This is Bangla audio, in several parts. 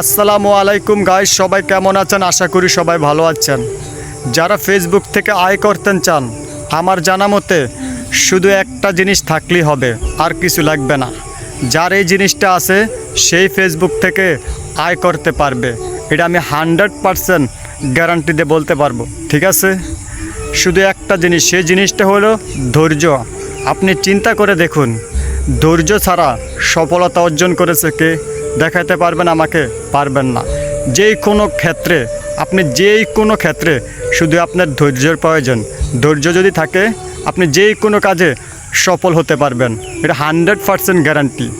আসসালামু আলাইকুম গাইস সবাই কেমন আছেন? আশা করি সবাই ভালো আছেন। যারা ফেসবুক থেকে আয় করতেন চান, আমার জানা মতে শুধু একটা জিনিস থাকলেই হবে, আর কিছু লাগবে না। যার এই জিনিসটা আছে, সেই ফেসবুক থেকে আয় করতে পারবে। এটা আমি হান্ড্রেড পারসেন্ট গ্যারান্টি দিয়ে বলতে পারব, ঠিক আছে? শুধু একটা জিনিস, সেই জিনিসটা হলো ধৈর্য। আপনি চিন্তা করে দেখুন, ধৈর্য ছাড়া সফলতা অর্জন করেছে কে? দেখাতে পারবেন, আমাকে পারবেন না। যেই কোনো ক্ষেত্রে, আপনি যেই কোনো ক্ষেত্রে, শুধু আপনার ধৈর্যের প্রয়োজন। ধৈর্য যদি থাকে, আপনি যেই কোনো কাজে সফল হতে পারবেন। এটা হান্ড্রেড পারসেন্ট গ্যারান্টি।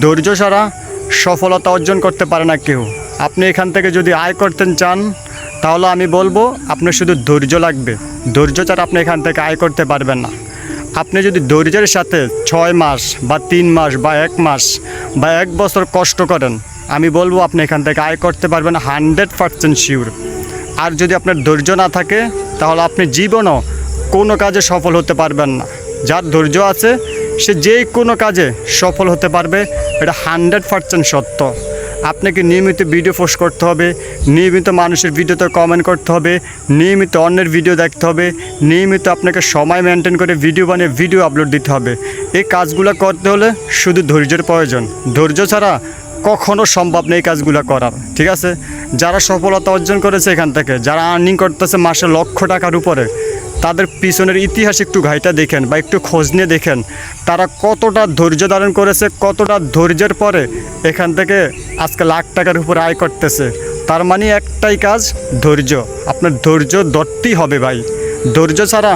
ধৈর্য ছাড়া সফলতা অর্জন করতে পারে না কেউ। আপনি এখান থেকে যদি আয় করতে চান, তাহলে আমি বলব, আপনার শুধু ধৈর্য লাগবে। ধৈর্য ছাড়া আপনি এখান থেকে আয় করতে পারবেন না। আপনি যদি ধৈর্যের সাথে ছয় মাস বা তিন মাস বা এক মাস বা এক বছর কষ্ট করেন, আমি বলব আপনি এখান থেকে আয় করতে পারবেন হান্ড্রেড পারসেন্ট শিওর। আর যদি আপনার ধৈর্য না থাকে, তাহলে আপনি জীবনও কোনো কাজে সফল হতে পারবেন না। যার ধৈর্য আছে, সে যে কোনো কাজে সফল হতে পারবে, এটা হান্ড্রেড পারসেন্ট সত্য। আপনাকে নিয়মিত ভিডিও পোস্ট করতে হবে, নিয়মিত মানুষের ভিডিওতে কমেন্ট করতে হবে, নিয়মিত অন্যের ভিডিও দেখতে হবে, নিয়মিত আপনাকে সময় মেনটেন করে ভিডিও বানিয়ে ভিডিও আপলোড দিতে হবে। এই কাজগুলো করতে হলে শুধু ধৈর্যের প্রয়োজন। ধৈর্য ছাড়া কখনো সম্ভব নেই কাজগুলো করার, ঠিক আছে? যারা সফলতা অর্জন করেছে এখান থেকে, যারা আর্নিং করতেছে মাসে লক্ষ টাকার উপরে তাদের পিছনের ইতিহাস একটু ঘাইটা দেখেন বা একটু খোঁজ নিয়ে দেখেন। তারা কতটা ধৈর্য ধারণ করেছে, কতটা ধৈর্যের পরে এখান থেকে আজকে লাখ টাকার উপর আয় করতেছে। তার মানে একটাই কাজ, ধৈর্য। আপনার ধৈর্য ধরতেই হবে ভাই। ধৈর্য ছাড়া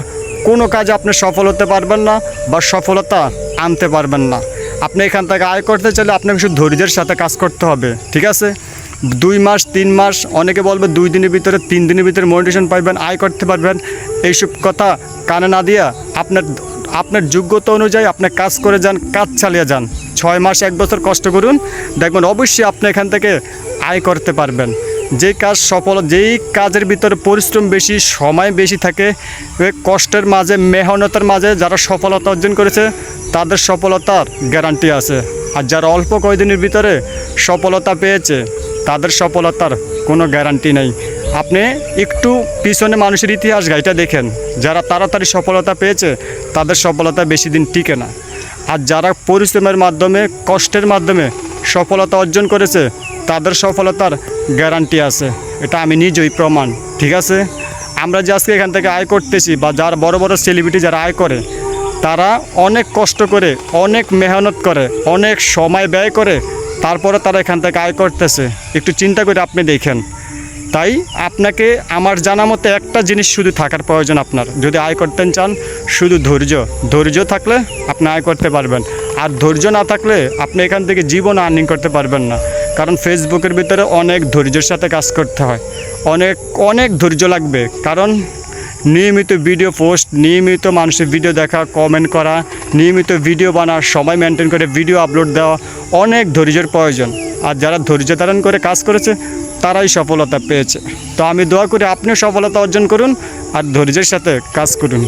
কোনো কাজে আপনি সফল হতে পারবেন না বা সফলতা আনতে পারবেন না। আপনি এখান থেকে আয় করতে চাইলে আপনাকে শুধু ধৈর্যের সাথে কাজ করতে হবে, ঠিক আছে? দুই মাস, তিন মাস, অনেকে বলবে দুই দিনের ভিতরে, তিন দিনের ভিতরে মোটিভেশন পাইবেন, আয় করতে পারবেন। এইসব কথা কানে না দিয়া আপনার আপনার যোগ্যতা অনুযায়ী আপনি কাজ করে যান, কাজ চালিয়ে যান। ছয় মাস, এক বছর কষ্ট করুন, দেখবেন অবশ্যই আপনি এখান থেকে আয় করতে পারবেন। যেই কাজ সফল, যেই কাজের ভিতরে পরিশ্রম বেশি, সময় বেশি থাকে কষ্টের মাঝে, মেহনতের মাঝে যারা সফলতা অর্জন করেছে, তাদের সফলতার গ্যারান্টি আছে। আর যারা অল্প কয়েকদিনের ভিতরে সফলতা পেয়েছে তাদের সফলতার কোনো গ্যারান্টি নেই। আপনি একটু পিছনে মানুষের ইতিহাস গাইটা দেখেন। যারা তাড়াতাড়ি সফলতা পেয়েছে, তাদের সফলতা বেশি দিন টিকে না। আর যারা পরিশ্রমের মাধ্যমে, কষ্টের মাধ্যমে সফলতা অর্জন করেছে, তাদের সফলতার গ্যারান্টি আছে। এটা আমি নিজেই প্রমাণ, ঠিক আছে? আমরা যে আজকে এখান থেকে আয় করতেছি বা যারা বড় বড় সেলিব্রিটি যারা আয় করে, তারা অনেক কষ্ট করে, অনেক মেহনত করে, অনেক সময় ব্যয় করে তারপরে তারা এখান থেকে আয় করতেছে। একটু চিন্তা করে আপনি দেখেন। তাই আপনাকে আমার জানা মতে একটা জিনিস শুধু থাকার প্রয়োজন আপনার। যদি আয় করতে চান, শুধু ধৈর্য। ধৈর্য থাকলে আপনি আয় করতে পারবেন। আর ধৈর্য না থাকলে আপনি এখান থেকে জীবন আর্নিং করতে পারবেন না। কারণ ফেসবুকের ভিতরে অনেক ধৈর্যের সাথে কাজ করতে হয়। অনেক অনেক ধৈর্য লাগবে। কারণ নিয়মিত ভিডিও পোস্ট নিয়মিত মানুষের ভিডিও দেখা কমেন্ট করা, নিয়মিত ভিডিও বানার, সময় মেনটেন করে ভিডিও আপলোড দেওয়া অনেক ধৈর্যের প্রয়োজন। আর যারা ধৈর্য ধারণ করে কাজ করেছে, তারাই সফলতা পেয়েছে। তো আমি দোয়া করি আপনিও সফলতা অর্জন করুন আর ধৈর্যের সাথে কাজ করুন।